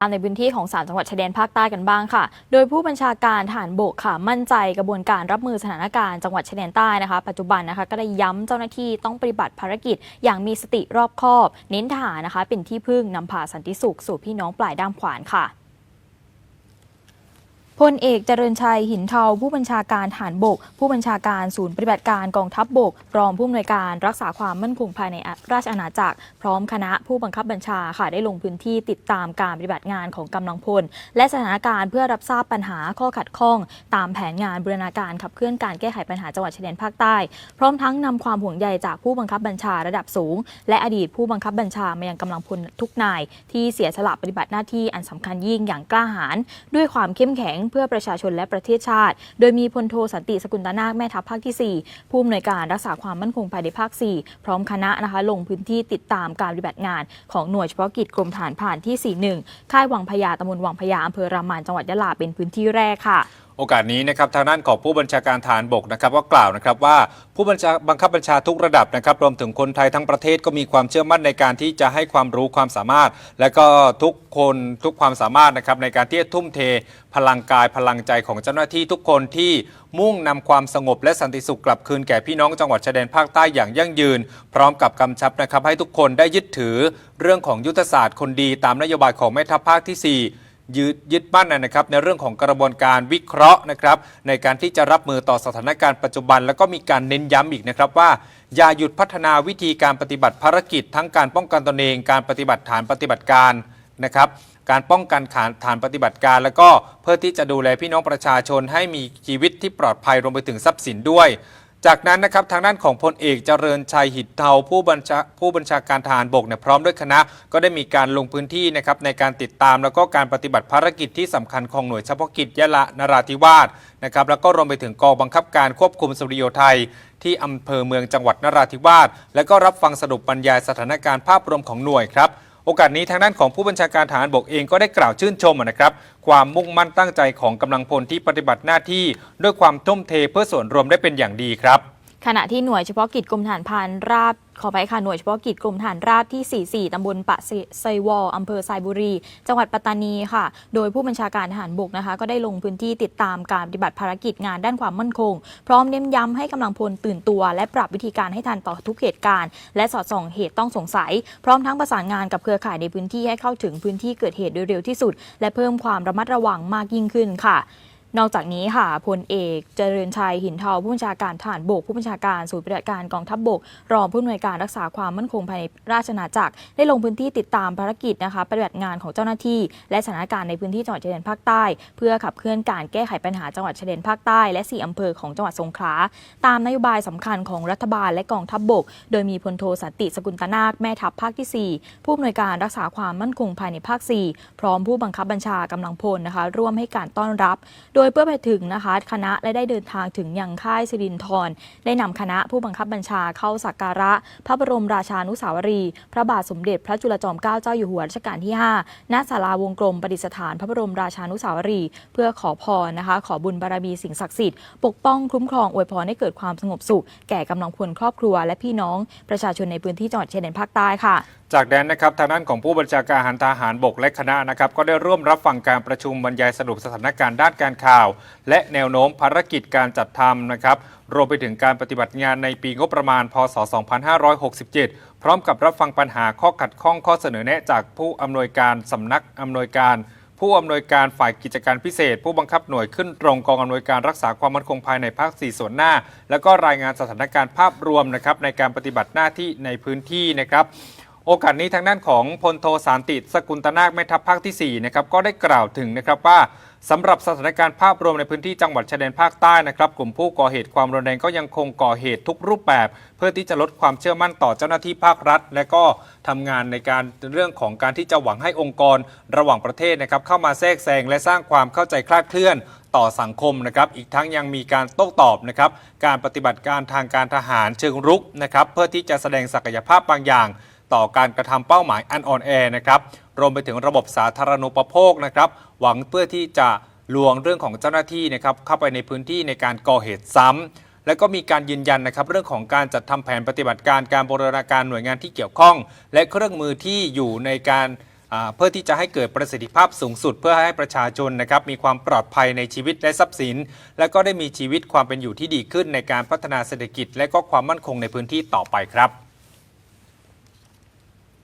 ตามในพื้นที่ของสามจังหวัดชายแดนภาคใต้กันบ้างค่ะ โดยผู้บัญชาการฐานบกค่ะมั่นใจกระบวนการรับมือสถานการณ์จังหวัดชายแดนใต้นะคะ ปัจจุบันนะคะก็ได้ย้ำเจ้าหน้าที่ต้องปฏิบัติภารกิจ อย่างมีสติรอบคอบ เน้นทหารนะคะ เป็นที่พึ่งนำพาสันติสุขสู่พี่น้องปลายด้ามขวานค่ะ พลเอกเจริญชัยหินเทาผู้บัญชาการฐานบก ผู้บัญชาการศูนย์ปฏิบัติการกองทัพบบก รองผู้อำนวยการรักษาความมั่นคงภายในราชอาณาจักร พร้อมคณะผู้บังคับบัญชาค่ะได้ลงพื้นที่ติดตามการปฏิบัติงานของกำลังพล และสถานการณ์เพื่อรับทราบปัญหาข้อขัดข้อง ตามแผนงานบูรณาการขับเคลื่อนการแก้ไขปัญหาจังหวัดชายแดนภาคใต้ พร้อมทั้งนำความห่วงใยจากผู้บังคับบัญชาระดับสูง และอดีตผู้บังคับบัญชามายังกำลังพลทุกนาย ที่เสียสละปฏิบัติหน้าที่อันสำคัญยิ่งอย่างกล้าหาญด้วยความเข้มแข็งเพื่อประชาชนและประเทศชาติ โดยมีพลโทสันติสกุลตนาคแม่ทัพภาคที่ 4 ผู้อำนวยการรักษาความมั่นคงภายในภาค 4 พร้อมคณะนะคะลงพื้นที่ติดตามการปฏิบัติงาน ของหน่วยเฉพาะกิจกรมฐานผ่านที่ 41 ค่ายวังพญาตำบลวังพญาอำเภอรามานจังหวัดยะลาเป็นพื้นที่แรกค่ะ โอกาสนี้นะครับทางด้านของผู้บัญชาการฐานบกนะครับก็กล่าวนะครับว่าผู้บัญชาบังคับบัญชาทุกระดับนะครับรวมถึงคนไทยทั้งประเทศก็มีความเชื่อมั่นในการที่จะให้ความรู้ความสามารถ และก็ทุกคนทุกความสามารถนะครับในการที่จะทุ่มเท พลังกายพลังใจของเจ้าหน้าที่ทุกคนที่มุ่งนำความสงบและสันติสุขกลับคืนแก่พี่น้องจังหวัดชายแดนภาคใต้อย่างยั่งยืน พร้อมกับกำชับนะครับให้ทุกคนได้ยึดถือเรื่องของยุทธศาสตร์คนดีตามนโยบายของแม่ทัพภาคที่ 4 ยึดยึดมั่นนะครับในเรื่องของกระบวนการวิเคราะห์นะครับในการที่จะรับมือต่อสถานการณ์ปัจจุบัน แล้วก็มีการเน้นย้ำอีกนะครับว่า อย่าหยุดพัฒนาวิธีการปฏิบัติภารกิจ ทั้งการป้องกันตนเอง การปฏิบัติฐานปฏิบัติการนะครับการป้องกันฐานฐานปฏิบัติการ แล้วก็เพื่อที่จะดูแลพี่น้องประชาชนให้มีชีวิตที่ปลอดภัยรวมไปถึงทรัพย์สินด้วย จากนั้นนะครับทางด้านของพลเอกเจริญชัยหิตเทาผู้บัญชาผู้บัญชาการทหารบกเนี่ยพร้อมด้วยคณะ ก็ได้มีการลงพื้นที่นะครับในการติดตามแล้วก็การปฏิบัติภารกิจที่สำคัญของหน่วยเฉพาะกิจยะละนราธิวาสนะครับแล้วก็รวมไปถึงกองบังคับการควบคุมสุริโยไทย ที่อำเภอเมืองจังหวัดนราธิวาสและก็รับฟังสรุปบรรยายสถานการณ์ภาพรวมของหน่วยครับ โอกาสนี้ทางด้านของผู้บัญชาการฐานบกเองก็ได้กล่าวชื่นชมนะครับความมุ่งมั่นตั้งใจของกำลังพลที่ปฏิบัติหน้าที่ ด้วยความทุ่มเทเพื่อส่วนรวมได้เป็นอย่างดีครับ ขณะที่หน่วยเฉพาะกิจกรมฐานพรานราบขอไปค่ะหน่วยเฉพาะกิจกรมฐานราบที่ 44 ตำบลปะไซวออำเภอไซบุรี จังหวัดปัตตานีค่ะ โดยผู้บัญชาการทหารบกนะคะ ก็ได้ลงพื้นที่ติดตามการปฏิบัติภารกิจงานด้านความมั่นคง พร้อมเน้นย้ำให้กำลังพลตื่นตัว และปรับวิธีการให้ทันต่อทุกเหตุการณ์ และสอดส่องเหตุต้องสงสัย พร้อมทั้งประสานงานกับเครือข่ายในพื้นที่ให้เข้าถึงพื้นที่เกิดเหตุโดยเร็วที่สุด และเพิ่มความระมัดระวังมากยิ่งขึ้นค่ะ นอกจากนี้ค่ะพลเอกเจริญชัยหินเทาผู้บัญชาการทหารบกผู้บัญชาการศูนย์ปฏิบัติการกองทัพบบก รองผู้อำนวยการรักษาความมั่นคงภายในราชอาจักรได้ลงพื้นที่ติดตามภารกิจนะคะปฏิบัติงานของเจ้าหน้าที่ และสถานการณ์ในพื้นที่จังหวัดชายแดนภาคใต้ เพื่อขับเคลื่อนการแก้ไขปัญหาจังหวัดชายแดนภาคใต้และ 4 อำเภอของจังหวัดสงขลาตามนโยบายสำคัญของรัฐบาลและกองทัพบบก โดยมีพลโทสันติสกุลตนาคแม่ทัพภาคที่ 4 ผู้อำนวยการรักษาความมั่นคงภายในภาค 4 พร้อมผู้บังคับบัญชากำลังพลนะคะร่วมให้การต้อนรับโดยเพื่อไปถึงนะคะคณะและได้เดินทางถึงยังค่ายสิรินทรได้นำคณะผู้บังคับบัญชาเข้าสักการะ พระบรมราชานุสาวรี พระบาทสมเด็จพระจุลจอมเกล้าเจ้าอยู่หัวรัชกาลที่ 5 ณ ศาลาวงกลมประดิษฐานพระบรมราชานุสาวรี เพื่อขอพรนะคะ ขอบุญบารมีสิ่งศักดิ์สิทธิ์ ปกป้องคุ้มครองอวยพรให้เกิดความสงบสุข แก่กำลังพลครอบครัว และพี่น้องประชาชนในพื้นที่จังหวัดชายแดนภาคใต้ค่ะ จากนั้นนะครับทางด้านของผู้บัญชาการทหารบกและคณะนะครับก็ได้ร่วมรับฟังการประชุมบรรยายสรุปสถานการณ์ด้านการข่าว และแนวโน้มภารกิจการจัดทำนะครับรวมไปถึงการปฏิบัติงานในปีงบประมาณ พศ 2567 พร้อมกับรับฟังปัญหาข้อขัดข้องข้อเสนอแนะจากผู้อำนวยการสำนักอำนวยการ ผู้อำนวยการฝ่ายกิจการพิเศษ ผู้บังคับหน่วยขึ้นตรงกองอำนวยการรักษาความมั่นคงภายในภาค 4 ส่วนหน้า แล้วก็รายงานสถานการณ์ภาพรวมนะครับในการปฏิบัติหน้าที่ในพื้นที่นะครับ โอกาสนี้ทางด้านของพลโทสารติสกุลตนาคแม่ทัพภาคที่4นะครับก็ได้กล่าวถึงนะครับว่าสำหรับสถานการณ์ภาพรวมในพื้นที่จังหวัดชายแดนภาคใต้นะครับกลุ่มผู้ก่อเหตุความรุนแรงก็ยังคงก่อเหตุทุกรูปแบบ เพื่อที่จะลดความเชื่อมั่นต่อเจ้าหน้าที่ภาครัฐ และก็ทำงานในการเรื่องของการที่จะหวังให้องค์กร ระหว่างประเทศนะครับเข้ามาแทรกแซงและสร้างความเข้าใจคลาดเคลื่อนต่อสังคมนะครับอีกทั้งยังมีการโต้ตอบนะครับการปฏิบัติการทางการทหารเชิงรุกนะครับเพื่อที่จะแสดงศักยภาพบางอย่าง ต่อการกระทำเป้าหมายอันอ่อนแอนะครับรวมไปถึงระบบสาธารณูปโภคนะครับหวังเพื่อที่จะลวงเรื่องของเจ้าหน้าที่นะครับเข้าไปในพื้นที่ในการก่อเหตุซ้ำและก็มีการยืนยันนะครับเรื่องของการจัดทำแผนปฏิบัติการการบูรณาการหน่วยงานที่เกี่ยวข้อง และเครื่องมือที่อยู่ในการเพื่อที่จะให้เกิดประสิทธิภาพสูงสุด เพื่อให้ประชาชนนะครับมีความปลอดภัยในชีวิตและทรัพย์สิน และก็ได้มีชีวิตความเป็นอยู่ที่ดีขึ้นในการพัฒนาเศรษฐกิจ และก็ความมั่นคงในพื้นที่ต่อไปครับ